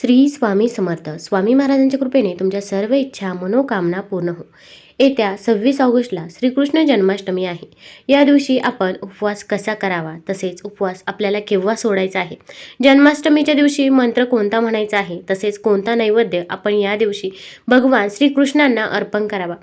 श्री स्वामी समर्थ. स्वामी महाराजांच्या कृपेने तुमच्या सर्व इच्छा मनोकामना पूर्ण हो. येत्या सव्वीस ऑगस्टला श्रीकृष्ण जन्माष्टमी आहे. या दिवशी आपण उपवास कसा करावा? तसेच उपवास आपल्याला केव्हा सोडायचा आहे? जन्माष्टमीच्या दिवशी मंत्र कोणता म्हणायचा आहे? तसेच कोणता नैवेद्य आपण या दिवशी भगवान श्रीकृष्णांना अर्पण करावा?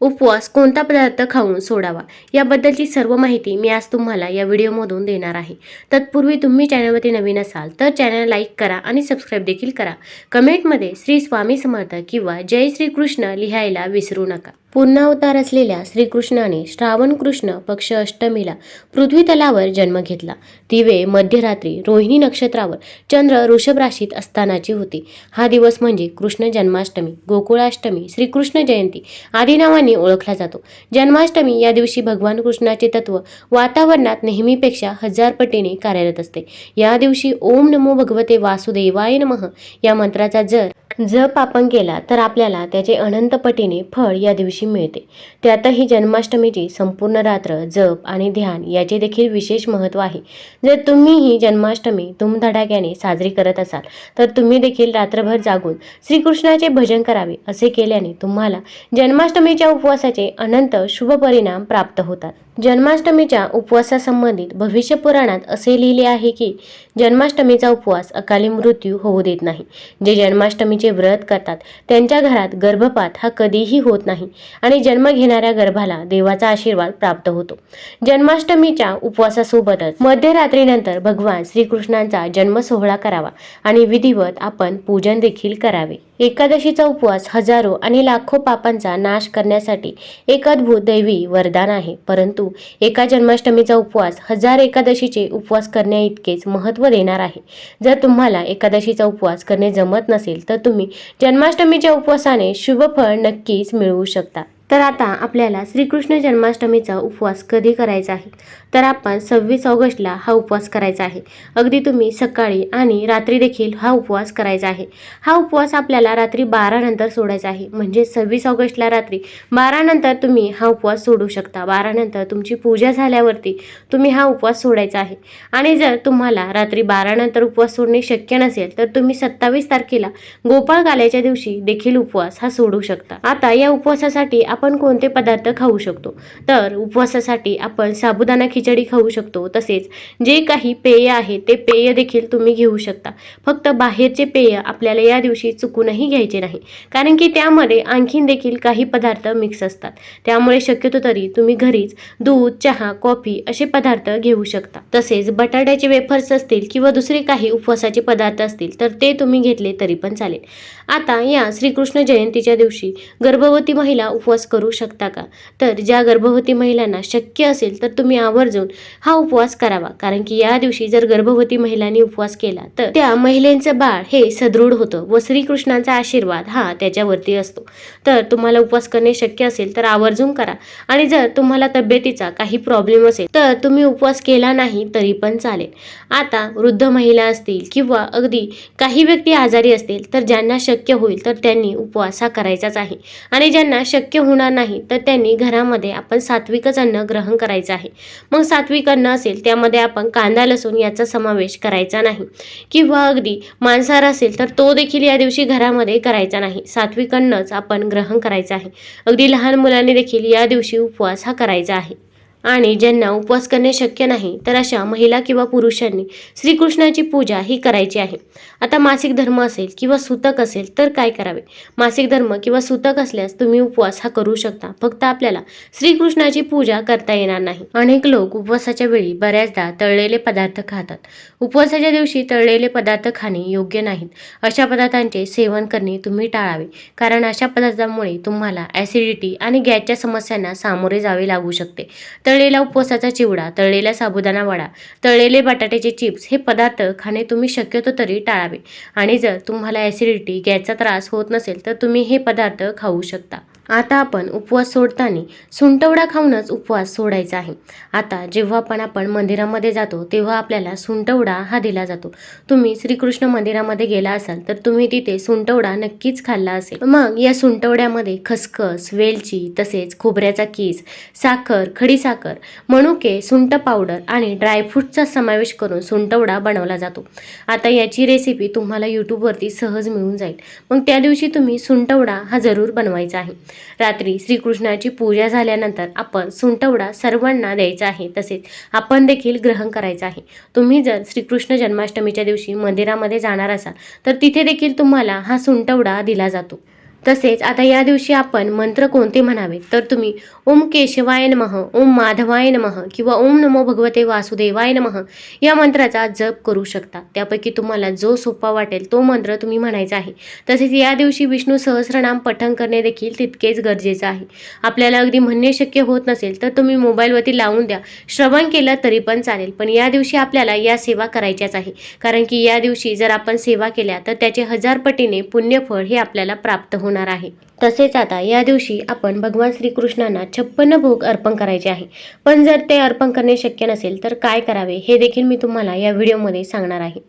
उपवास कोणता पदार्थ खाऊन सोडावा याबद्दलची सर्व माहिती मी आज तुम्हाला या व्हिडिओमधून देणार आहे. तत्पूर्वी तुम्ही चॅनलवरती नवीन असाल तर चॅनल लाईक करा आणि सबस्क्राईब देखील करा. कमेंटमध्ये श्री स्वामी समर्थ किंवा जय श्रीकृष्ण लिहायला विसरू नका. पुन्हा अवतार असलेल्या श्रीकृष्णाने श्रावण कृष्ण पक्ष अष्टमीला पृथ्वी तलावर जन्म घेतला. दिवे मध्यरात्री रोहिणी नक्षत्रावर चंद्र वृषभ राशीत असतानाची होती. हा दिवस म्हणजे कृष्ण जन्माष्टमी गोकुळाष्टमी श्रीकृष्ण जयंती आदी नावाने ओळखला जातो. जन्माष्टमी या दिवशी भगवान कृष्णाचे तत्व वातावरणात नेहमीपेक्षा हजार पटीने कार्यरत असते. या दिवशी ओम नमो भगवते वासुदेवाय नमः या मंत्राचा जर जप आपण केला तर आपल्याला त्याचे अनंत पटीने फळ या दिवशी मिळते. त्यातही जन्माष्टमीची संपूर्ण रात्र जप आणि ध्यान याचे देखील विशेष महत्त्व आहे. जर तुम्ही ही जन्माष्टमी धुमधडाक्याने साजरी करत असाल तर तुम्ही देखील रात्रभर जागून श्रीकृष्णाचे भजन करावे असे केल्याने तुम्हाला जन्माष्टमीच्या उपवासाचे अनंत शुभ परिणाम प्राप्त होतात. जन्माष्टमीच्या उपवासासंबंधित भविष्य पुराणात असे लिहिले आहे की जन्माष्टमीचा उपवास अकाली मृत्यू होऊ देत नाही. जे जन्माष्टमीचे व्रत करतात त्यांच्या घरात गर्भपात हा कधीही होत नाही आणि जन्म घेणाऱ्या गर्भाला देवाचा आशीर्वाद प्राप्त होतो. जन्माष्टमीच्या उपवासासोबतच मध्यरात्रीनंतर भगवान श्रीकृष्णांचा जन्म सोहळा करावा आणि विधिवत आपण पूजन देखील करावे. एकादशीचा उपवास हजारो आणि लाखो पापांचा नाश करण्यासाठी एक अद्भुत दैवी वरदान आहे. परंतु एका जन्माष्टमीचा उपवास हजार एकादशीचे उपवास करण्या इतकेच महत्त्व देणार आहे. जर तुम्हाला एकादशीचा उपवास करणे जमत नसेल तर तुम्ही जन्माष्टमीच्या उपवासाने शुभ फळ नक्कीच मिळवू शकता. तर आता आपल्याला श्रीकृष्ण जन्माष्टमीचा उपवास कधी करायचा आहे? तर आपण सव्वीस ऑगस्टला हा उपवास करायचा आहे. अगदी तुम्ही सकाळी आणि रात्री देखील हा उपवास करायचा आहे. हा उपवास आपल्याला रात्री बारा नंतर सोडायचा आहे. म्हणजे सव्वीस ऑगस्टला रात्री बारा नंतर तुम्ही हा उपवास सोडू शकता. बारा नंतर तुमची पूजा झाल्यावरती तुम्ही हा उपवास सोडायचा आहे. आणि जर तुम्हाला रात्री बारा नंतर उपवास सोडणे शक्य नसेल तर तुम्ही सत्तावीस तारखेला गोपाळ काल्याच्या दिवशी देखील उपवास हा सोडू शकता. आता या उपवासासाठी आपण कोणते पदार्थ खाऊ शकतो. तर उपवासासाठी आपण साबुदाणा खिचडी खाऊ शकतो. तसेच जे काही पेय आहे ते पेय देखील तुम्ही घेऊ शकता. फक्त बाहेरचे पेय आपल्याला या दिवशी चुकूनही घ्यायचे नाही. कारण की त्यामध्ये आणखीन देखील काही पदार्थ मिक्स असतात. त्यामुळे शक्यतो तरी तुम्ही घरीच दूध चहा कॉफी असे पदार्थ घेऊ शकता. तसेच बटाट्याचे वेफर्स असतील किंवा दुसरे काही उपवासाचे पदार्थ असतील तर ते तुम्ही घेतले तरी पण चालेल. आता या श्रीकृष्ण जयंतीच्या दिवशी गर्भवती महिला उपवास करू शकता का? तर ज्या गर्भवती महिलांना शक्य असेल तर तुम्ही आवर्जून हा उपवास करावा. कारण की या दिवशी जर गर्भवती महिलांनी उपवास केला तर त्या महिलेचं बाळ हे सदृढ होतं व श्रीकृष्णांचा आशीर्वाद हा त्याच्यावरती असतो. तर तुम्हाला उपवास करणे शक्य असेल तर आवर्जून करा. आणि जर तुम्हाला तब्येतीचा काही प्रॉब्लेम असेल तर तुम्ही उपवास केला नाही तरी पण चालेल. आता वृद्ध महिला असतील किंवा अगदी काही व्यक्ती आजारी असतील तर ज्यांना शक्य होईल तर त्यांनी उपवास हा करायचाच आहे. आणि ज्यांना शक्य होणार नाही तर त्यांनी घरामध्ये आपण सात्विकच अन्न ग्रहण करायचं आहे. मग सात्विक अन्न असेल त्यामध्ये आपण कांदा लसूण याचा समावेश करायचा नाही. किंवा अगदी मांसाहार असेल तर तो देखील या दिवशी घरामध्ये करायचा नाही. सात्विक अन्नच आपण ग्रहण करायचं आहे. अगदी लहान मुलांनी देखील या दिवशी उपवास हा करायचा आहे. आणि ज्यांना उपवास करणे शक्य नाही तर अशा महिला किंवा पुरुषांनी श्रीकृष्णाची पूजा ही करायची आहे. आता मासिक धर्म असेल किंवा सूतक असेल तर काय करावे? मासिक धर्म किंवा सूतक असल्यास तुम्ही उपवास हा करू शकता. फक्त आपल्याला श्रीकृष्णाची पूजा करता येणार नाही. अनेक लोक उपवासाच्या वेळी बऱ्याचदा तळलेले पदार्थ खातात. उपवासाच्या दिवशी तळलेले पदार्थ खाणे योग्य नाहीत. अशा पदार्थांचे सेवन करणे तुम्ही टाळावे. कारण अशा पदार्थांमुळे तुम्हाला ॲसिडिटी आणि गॅसच्या समस्यांना सामोरे जावे लागू शकते. तळलेला उपवासाचा चिवडा तळलेला साबुदाणा वडा तळलेले बटाट्याचे चिप्स हे पदार्थ खाणे तुम्ही शक्यतो तरी टाळावे. आणि जर तुम्हाला ॲसिडिटी गॅसचा त्रास होत नसेल तर तुम्ही हे पदार्थ खाऊ शकता. आता आपण उपवास सोडताना सुंटवडा खाऊनच उपवास सोडायचा आहे. आता जेव्हा पण आपण मंदिरामध्ये जातो तेव्हा आपल्याला सुंटवडा हा दिला जातो. तुम्ही श्रीकृष्ण मंदिरामध्ये गेला असाल तर तुम्ही तिथे सुंटवडा नक्कीच खाल्ला असेल. मग या सुंटवड्यामध्ये खसखस वेलची तसेच खोबऱ्याचा कीस साखर खडीसाखर मनुके सुंट पावडर आणि ड्रायफ्रूटचा समावेश करून सुंटवडा बनवला जातो. आता याची रेसिपी तुम्हाला यूट्यूबवरती सहज मिळून जाईल. मग त्या दिवशी तुम्ही सुंटवडा हा जरूर बनवायचा आहे. रात्री श्रीकृष्णाची पूजा झाल्यानंतर आपण सुंटवडा सर्वांना द्यायचा आहे. तसेच आपण देखील ग्रहण करायचं आहे. तुम्ही जर श्रीकृष्ण जन्माष्टमीच्या दिवशी मंदिरामध्ये जाणार असाल तर तिथे देखील तुम्हाला हा सुंटवडा दिला जातो. तसेच आता या दिवशी आपण मंत्र कोणते म्हणावे? तर तुम्ही ओम केशवाय नमः ओम माधवाय नमः किंवा ओम नमो भगवते वासुदेवाय नमः या मंत्राचा जप करू शकता. त्यापैकी तुम्हाला जो सोपा वाटेल तो मंत्र तुम्ही म्हणायचा आहे. तसेच या दिवशी विष्णू सहस्रनाम पठण करणे देखील तितकेच गरजेचं आहे. आपल्याला अगदी म्हणणे शक्य होत नसेल तर तुम्ही मोबाईलवरती लावून द्या. श्रवण केलं तरी पण चालेल. पण या दिवशी आपल्याला या सेवा करायच्याच आहे. कारण की या दिवशी जर आपण सेवा केल्या तर त्याचे हजार पटीने पुण्यफळ हे आपल्याला प्राप्त होणार आहे. तसेच आता या दिवशी आपण भगवान श्रीकृष्णांना छप्पन्न भोग अर्पण करायचे आहे. पण जर ते अर्पण करणे शक्य नसेल तर काय करावे हे देखील मी तुम्हाला या व्हिडिओमध्ये सांगणार आहे.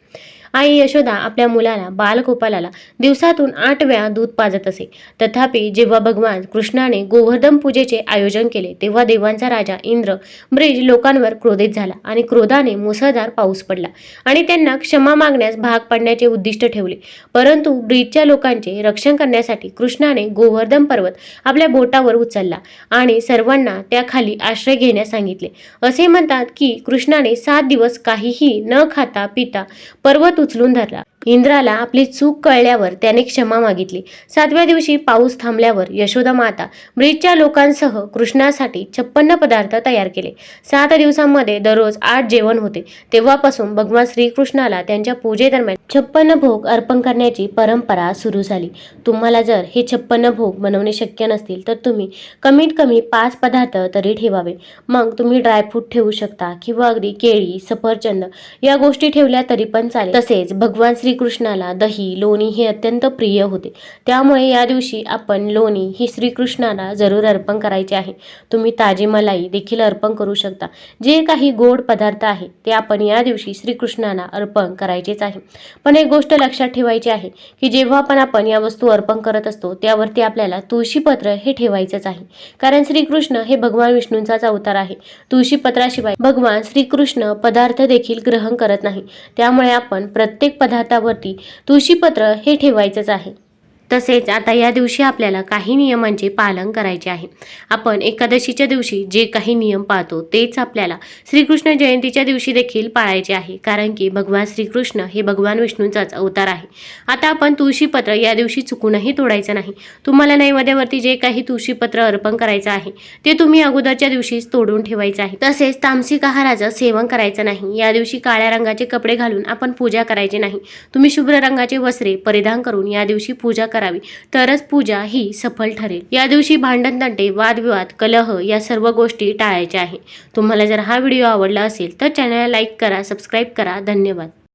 आई यशोदा आपल्या मुलाला बालगोपालाला दिवसातून आठ वेळा दूध पाजत असे. तथापि जेव्हा भगवान कृष्णाने गोवर्धन पूजेचे आयोजन केले तेव्हा देवांचा राजा इंद्र ब्रिज लोकांवर क्रोधित झाला आणि क्रोधाने मुसळधार पाऊस पडला आणि त्यांना क्षमा मागण्यास भाग पाडण्याचे उद्दिष्ट ठेवले. परंतु ब्रिजच्या लोकांचे रक्षण करण्यासाठी कृष्णाने गोवर्धन पर्वत आपल्या बोटावर उचलला आणि सर्वांना त्याखाली आश्रय घेण्यास सांगितले. असे म्हणतात की कृष्णाने सात दिवस काहीही न खाता पिता पर्वत tout le monde là. इंद्राला आपली चूक कळल्यावर त्याने क्षमा मागितली. सातव्या दिवशी पाऊस थांबल्यावर यशोदा माता ब्रिजच्या लोकांसह कृष्णासाठी छप्पन्न पदार्थ तयार केले. सात दिवसांमध्ये दररोज आठ जेवण होते. तेव्हापासून भगवान श्रीकृष्णाला त्यांच्या पूजेदरम्यान छप्पन्न भोग अर्पण करण्याची परंपरा सुरू झाली. तुम्हाला जर हे छप्पन्न भोग बनवणे शक्य नसतील तर तुम्ही कमीत कमी पाच पदार्थ तरी ठेवावे. मग तुम्ही ड्रायफ्रूट ठेवू शकता किंवा अगदी केळी सफरचंद या गोष्टी ठेवल्या तरी पण चालेल. तसेच भगवान श्री श्रीकृष्णाला दही लोणी हे अत्यंत प्रिय होते. त्यामुळे या दिवशी आपण लोणी ही श्रीकृष्णाला जरूर अर्पण करायचे आहे. तुम्ही ताजी मलाई देखील अर्पण करू शकता. जे काही गोड पदार्थ आहे ते आपण या दिवशी श्रीकृष्णाला अर्पण करायचेच आहे. पण एक गोष्ट लक्षात ठेवायची आहे की जेव्हा पण आपण या वस्तू अर्पण करत असतो त्यावरती आपल्याला तुळशीपत्र हे ठेवायचंच आहे. कारण श्रीकृष्ण हे भगवान विष्णूंचाच अवतार आहे. तुळशीपत्राशिवाय भगवान श्रीकृष्ण पदार्थ देखील ग्रहण करत नाही. त्यामुळे आपण प्रत्येक पदार्थ पदार्थावरती तुळशीपत्र हे ठेवायचंच आहे. तसेच आता या दिवशी आपल्याला काही नियमांचे पालन करायचे आहे. आपण एकादशीच्या दिवशी जे काही नियम पाळतो तेच आपल्याला श्रीकृष्ण जयंतीच्या दिवशी देखील पाळायचे आहे. कारण की भगवान श्रीकृष्ण हे भगवान विष्णूंचाच अवतार आहे. आता आपण तुळशीपत्र या दिवशी चुकूनही तोडायचं नाही. तुम्हाला नैवेद्यावरती जे काही तुळशीपत्र अर्पण करायचं आहे ते तुम्ही अगोदरच्या दिवशीच तोडून ठेवायचं आहे. तसेच तामसिक आहाराचं सेवन करायचं नाही. या दिवशी काळ्या रंगाचे कपडे घालून आपण पूजा करायची नाही. तुम्ही शुभ्र रंगाचे वस्त्रे परिधान करून या दिवशी पूजा करावी. तरच पूजा ही सफल ठरेल. या दिवशी भांडण तंटे वादविवाद कलह या सर्व गोष्टी टाळायच्या आहे. तुम्हाला जर हा व्हिडिओ आवडला असेल तर चॅनलला लाईक करा सबस्क्राईब करा. धन्यवाद.